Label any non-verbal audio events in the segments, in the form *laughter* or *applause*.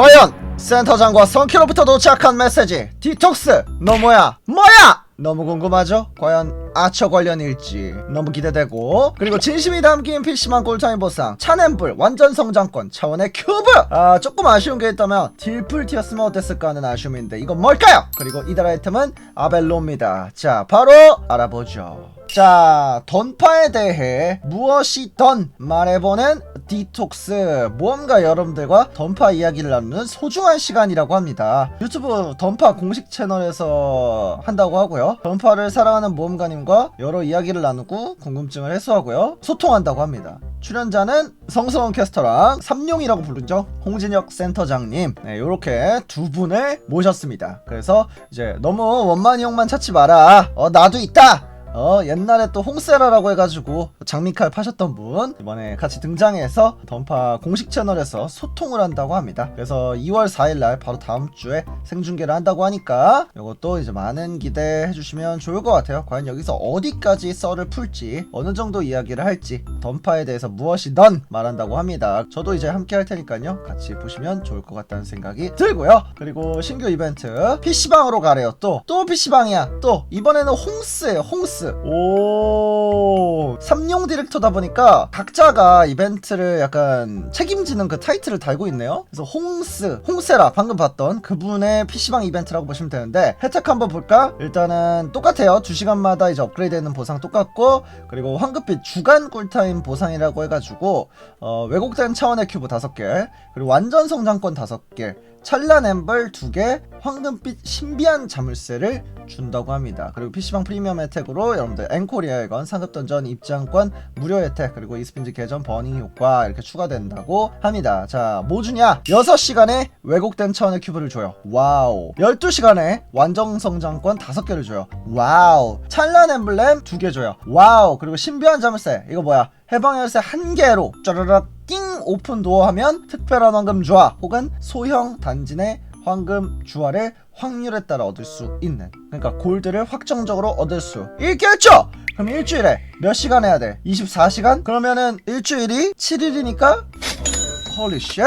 과연 센터장과 성키로부터 도착한 메시지 디톡스 너 뭐야 뭐야 너무 궁금하죠? 과연 아처 관련 일지 너무 기대되고 그리고 진심이 담긴 PC만 꿀타임 보상 차넨불 완전 성장권 차원의 큐브 아 조금 아쉬운 게 있다면 딜풀 티었으면 어땠을까 하는 아쉬움인데 이건 뭘까요? 그리고 이달 아이템은 아벨로입니다 자 바로 알아보죠 자, 던파에 대해 무엇이던 말해보는 디톡스 모험가 여러분들과 던파 이야기를 나누는 소중한 시간이라고 합니다. 유튜브 던파 공식 채널에서 한다고 하고요. 던파를 사랑하는 모험가님 과 여러 이야기를 나누고 궁금증을 해소하고요. 소통한다고 합니다. 출연자는 성성원 캐스터랑 삼룡이라고 부르죠. 홍진혁 센터장님. 네, 요렇게 두 분을 모셨습니다. 그래서 이제 너무 원만히 형만 찾지 마라. 어, 나도 있다! 어 옛날에 또 홍세라라고 해가지고 장미칼 파셨던 분 이번에 같이 등장해서 던파 공식 채널에서 소통을 한다고 합니다. 그래서 2월 4일날 바로 다음 주에 생중계를 한다고 하니까 이것도 이제 많은 기대해 주시면 좋을 것 같아요. 과연 여기서 어디까지 썰을 풀지 어느 정도 이야기를 할지 던파에 대해서 무엇이든 말한다고 합니다. 저도 이제 함께 할 테니까요. 같이 보시면 좋을 것 같다는 생각이 들고요. 그리고 신규 이벤트 PC방으로 가래요. 또또 PC방이야. 또 이번에는 홍스예 요 홍스. 오. 삼룡 디렉터다 보니까 각자가 이벤트를 약간 책임지는 그 타이틀을 달고 있네요. 그래서 홍스 홍세라 방금 봤던 그분의 PC방 이벤트라고 보시면 되는데 혜택 한번 볼까? 일단은 똑같아요. 2시간마다 이제 업그레이드되는 보상 똑같고 그리고 황급빛 주간 꿀타임 보상이라고 해가지고 어, 왜곡된 차원의 큐브 5개 그리고 완전 성장권 5개 찬란 엠벌 2개 황금빛 신비한 자물쇠를 준다고 합니다. 그리고 PC방 프리미엄 혜택으로 여러분들 앵코리아의건 상급 던전 입장권 무료 혜택 그리고 이스핀즈 계정 버닝 효과 이렇게 추가된다고 합니다. 자, 뭐 주냐? 6시간에 왜곡된 차원의 큐브를 줘요. 와우. 12시간에 완전 성장권 5개를 줘요. 와우. 찬란 엠블렘 2개 줘요. 와우. 그리고 신비한 자물쇠. 이거 뭐야? 해방 열쇠 한 개로 짜라락 띵 오픈 도어 하면 특별한 황금 주화 혹은 소형 단지 내 황금 주화를 확률에 따라 얻을 수 있는 그러니까 골드를 확정적으로 얻을 수 있겠죠? 그럼 일주일에 몇 시간 해야 돼? 24시간? 그러면은 일주일이 7일이니까 홀리 쉣!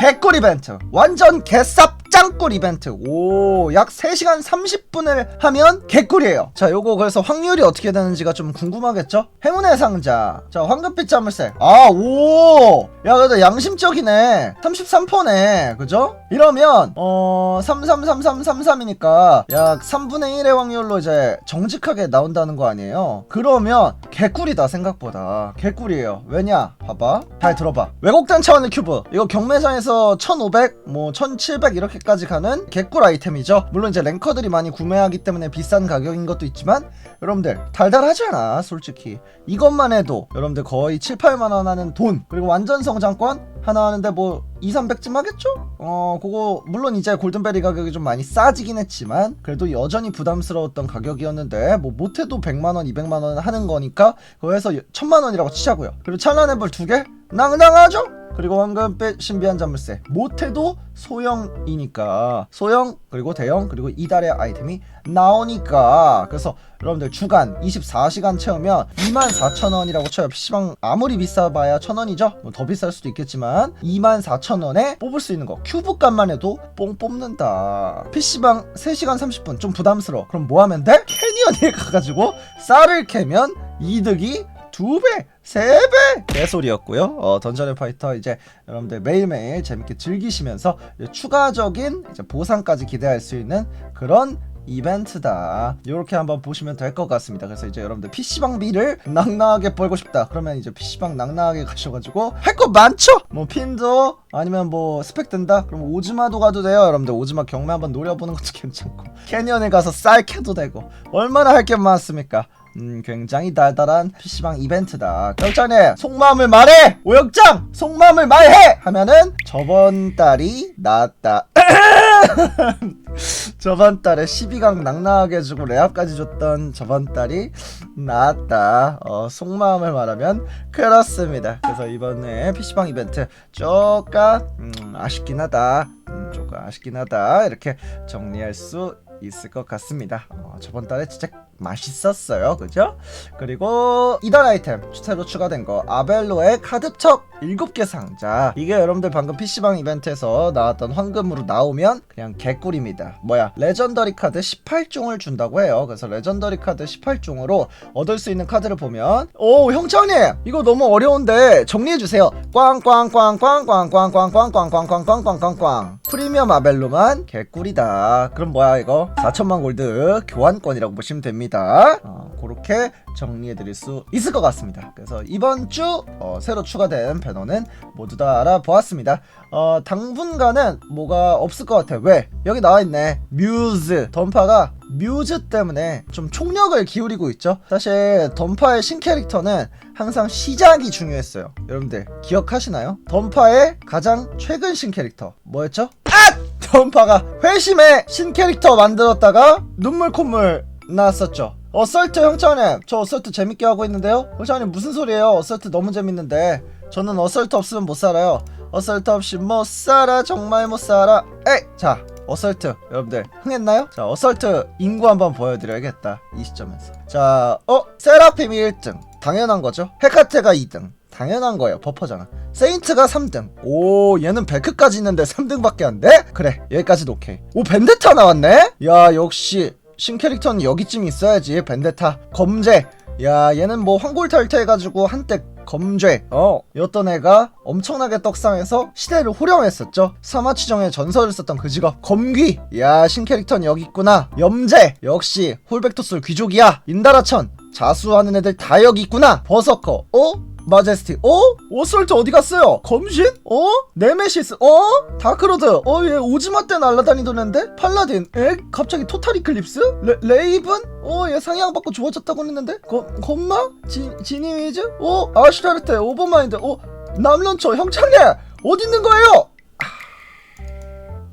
개꿀 이벤트 완전 개쌉 짱꿀 이벤트. 오 약 3시간 30분을 하면 개꿀이에요. 자 요거 그래서 확률이 어떻게 되는지가 좀 궁금하겠죠? 행운의 상자. 자 황금빛 자물쇠 아오야 그래도 양심적이네. 33%네. 그죠? 이러면 어 333333이니까 약 3분의 1의 확률로 이제 정직하게 나온다는 거 아니에요? 그러면 개꿀이다 생각보다. 개꿀이에요. 왜냐? 봐봐. 잘 들어봐. 왜곡된 차원의 큐브. 이거 경매장에서 1500 뭐 1700 이렇게 까지 가는 개꿀 아이템이죠 물론 이제 랭커들이 많이 구매하기 때문에 비싼 가격인 것도 있지만 여러분들 달달하잖아 솔직히 이것만 해도 여러분들 거의 7, 8만원 하는 돈 그리고 완전 성장권 하나 하는데 뭐 2, 300쯤 하겠죠? 어 그거 물론 이제 골든베리 가격이 좀 많이 싸지긴 했지만 그래도 여전히 부담스러웠던 가격이었는데 뭐 못해도 100만원, 200만원 하는 거니까 그거에서 1000만원이라고 치자고요 그리고 찬란 앰플 두개 낭낭하죠? 그리고 황금빛 신비한 자물쇠 못해도 소형이니까. 소형 그리고 대형 그리고 이달의 아이템이 나오니까. 그래서 여러분들 주간 24시간 채우면 24,000원이라고 쳐요. PC방 아무리 비싸봐야 1,000원이죠? 뭐 더 비쌀 수도 있겠지만 24,000원에 뽑을 수 있는 거. 큐브 값만 해도 뽕 뽑는다. PC방 3시간 30분. 좀 부담스러워. 그럼 뭐 하면 돼? 캐니언에 가가지고 쌀을 캐면 이득이 두 배, 세 배! 개소리였고요. 어, 던전의 파이터 이제 여러분들 매일매일 재밌게 즐기시면서 추가적인 이제 보상까지 기대할 수 있는 그런 이벤트다. 이렇게 한번 보시면 될 것 같습니다. 그래서 이제 여러분들 PC방비를 낭낭하게 벌고 싶다. 그러면 이제 PC방 낭낭하게 가셔가지고 할 거 많죠? 뭐 핀도 아니면 뭐 스펙 된다? 그럼 오즈마도 가도 돼요. 여러분들 오즈마 경매 한번 노려보는 것도 *laughs* 괜찮고 캐니언에 가서 쌀 캐도 되고 얼마나 할 게 많습니까? 음, 굉장히 달달한 PC방 이벤트다. 경장님, 속마음을 말해! 오역장! 속마음을 말해! 하면은, 저번 달이 나왔다. *laughs* 저번 달에 12강 낭낭하게 해주고 레아까지 줬던 저번 달이 나왔다. 어, 속마음을 말하면 그렇습니다. 그래서 이번에 PC방 이벤트 조금 음, 아쉽긴 하다. 음, 조금 아쉽긴 하다. 이렇게 정리할 수 있을 것 같습니다. 어, 저번 달에 진짜 맛있었어요 그죠? 그리고 이달 아이템 새로 추가된 거 아벨로의 카드척 7개 상자 이게 여러분들 방금 PC방 이벤트에서 나왔던 황금으로 나오면 그냥 개꿀입니다 뭐야 레전더리 카드 18종을 준다고 해요 그래서 레전더리 카드 18종으로 얻을 수 있는 카드를 보면 오 형창님 이거 너무 어려운데 정리해주세요 꽝꽝꽝꽝꽝꽝꽝꽝꽝꽝꽝꽝꽝꽝꽝꽝 프리미엄 아벨로만 개꿀이다. 그럼 뭐야 이거? 4천만 골드 교환권이라고 보시면 됩니다. 어, 그렇게 정리해드릴 수 있을 것 같습니다. 그래서 이번 주 어, 새로 추가된 배너는 모두 다 알아보았습니다. 어, 당분간은 뭐가 없을 것 같아요. 왜? 여기 나와있네. 뮤즈. 던파가 뮤즈 때문에 좀 총력을 기울이고 있죠. 사실 던파의 신캐릭터는 항상 시작이 중요했어요. 여러분들 기억하시나요? 던파의 가장 최근 신캐릭터 뭐였죠? 아! 던파가 회심의 신캐릭터 만들었다가 눈물 콧물 나왔었죠. 어설트 형차님 저 어설트 재밌게 하고 있는데요? 형차님 무슨 소리예요? 어설트 너무 재밌는데 저는 어설트 없으면 못 살아요. 어설트 없이 못 살아 정말 못 살아. 에이 자 어설트 여러분들. 흥했나요? 자 어설트 인구 한번 보여드려야겠다 이 시점에서. 자 어? 세라핌이 1등. 당연한 거죠? 헤카테가 2등. 당연한 거예요 버퍼잖아. 세인트가 3등. 오 얘는 베크까지 있는데 3등밖에 안 돼? 그래 여기까지도 오케이 오 벤데타 나왔네? 야 역시 신캐릭터는 여기쯤 있어야지 벤데타. 검제. 야 얘는 뭐 황골탈퇴 해가지고 한때 검죄. 어. 였던 애가 엄청나게 떡상해서 시대를 호령했었죠. 사마치정의 전설을 썼던 그 직업. 검귀. 야 신캐릭터는 여기 있구나. 염제. 역시 홀백토솔 귀족이야. 인다라천. 자수하는 애들 다 여기 있구나. 버서커. 어? 마제스티 어? 오솔트 어디 갔어요? 검신? 어? 네메시스 어? 다크로드 어 얘 오지마 때 날아다니던 앤데? 팔라딘 에? 갑자기 토탈 이클립스? 레, 레이븐? 어 얘 상향 받고 좋아졌다고 했는데? 거, 겁마? 지, 지니미즈? 어? 아슈라르테 오버마인드 어? 남런처 형창래 어디 있는 거예요?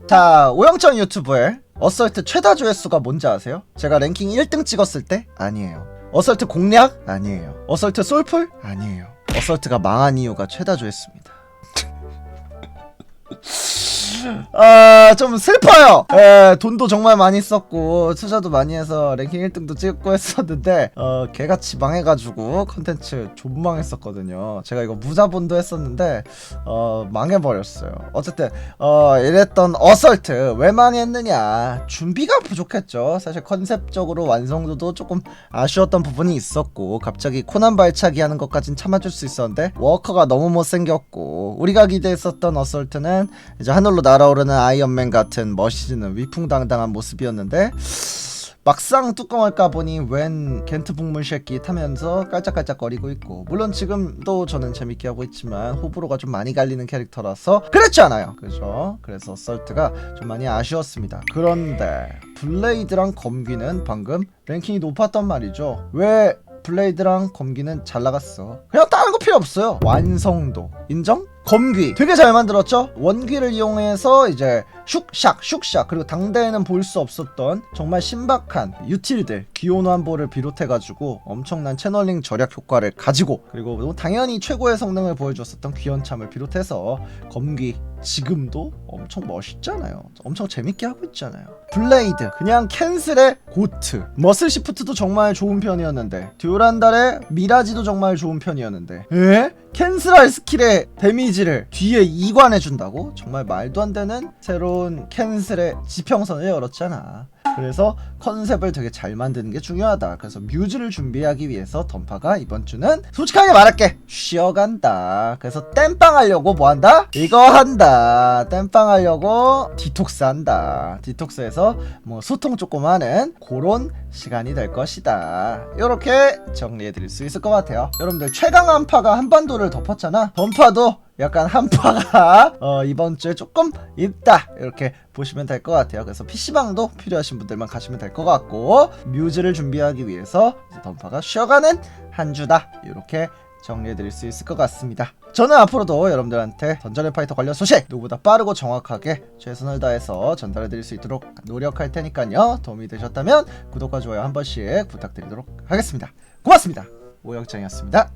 자 오영창 유튜브에 어설트 최다 조회수가 뭔지 아세요? 제가 랭킹 1등 찍었을 때? 아니에요 어설트 공략? 아니에요 어설트 솔풀? 아니에요 어설트가 망한 이유가 최다 조회수입니다 *laughs* 아, 좀 슬퍼요. 예, 돈도 정말 많이 썼고, 투자도 많이 해서 랭킹 1등도 찍고 했었는데, 어, 개같이 망해가지고, 컨텐츠 존망했었거든요. 제가 이거 무자본도 했었는데, 어, 망해버렸어요. 어쨌든, 어, 이랬던 어설트, 왜 망했느냐. 준비가 부족했죠. 사실 컨셉적으로 완성도도 조금 아쉬웠던 부분이 있었고, 갑자기 코난 발차기 하는 것까진 참아줄 수 있었는데, 워커가 너무 못생겼고, 우리가 기대했었던 어설트는 이제 하늘로 날 아오르는 아이언맨 같은 멋있는 위풍당당한 모습이었는데 막상 뚜껑을 까보니 웬 겐트 북물 새끼 타면서 깔짝깔짝거리고 있고 물론 지금도 저는 재밌게 하고 있지만 호불호가 좀 많이 갈리는 캐릭터라서 그렇지 않아요 그죠 그래서 설트가 좀 많이 아쉬웠습니다 그런데 블레이드랑 검귀는 방금 랭킹이 높았단 말이죠 왜 블레이드랑 검기는 잘 나갔어. 그냥 다른 거 필요 없어요. 완성도 인정? 검귀 되게 잘 만들었죠? 원귀를 이용해서 이제 슉샥 슉샥 그리고 당대에는 볼 수 없었던 정말 신박한 유틸들 기온호 한보를 비롯해가지고 엄청난 채널링 절약 효과를 가지고 그리고 당연히 최고의 성능을 보여줬었던 귀연참을 비롯해서 검귀 지금도 엄청 멋있잖아요. 엄청 재밌게 하고 있잖아요. 블레이드 그냥 캔슬의 고트 머슬 시프트도 정말 좋은 편이었는데 듀란달의 미라지도 정말 좋은 편이었는데 에? 캔슬할 스킬의 데미 지를 뒤에 이관해준다고? 정말 말도 안 되는 새로운 캔슬의 지평선을 열었잖아. 그래서 컨셉을 되게 잘 만드는 게 중요하다. 그래서 뮤즈를 준비하기 위해서 던파가 이번 주는 솔직하게 말할게 쉬어간다. 그래서 땜빵 하려고 뭐 한다? 이거 한다. 땜빵 하려고 디톡스 한다. 디톡스에서 뭐 소통 조금 하는 그런 시간이 될 것이다. 이렇게 정리해 드릴 수 있을 것 같아요. 여러분들 최강 한파가 한반도를 덮었잖아. 던파도 약간 한파가 *laughs* 어, 이번 주에 조금 있다 이렇게 보시면 될 것 같아요. 그래서 PC방도 필요하신 분들만 가시면 될 것 같고 뮤즈를 준비하기 위해서 던파가 쉬어가는 한 주다 이렇게 정리해드릴 수 있을 것 같습니다. 저는 앞으로도 여러분들한테 던전의 파이터 관련 소식 누구보다 빠르고 정확하게 최선을 다해서 전달해드릴 수 있도록 노력할 테니까요. 도움이 되셨다면 구독과 좋아요 한 번씩 부탁드리도록 하겠습니다. 고맙습니다. 오영장이었습니다.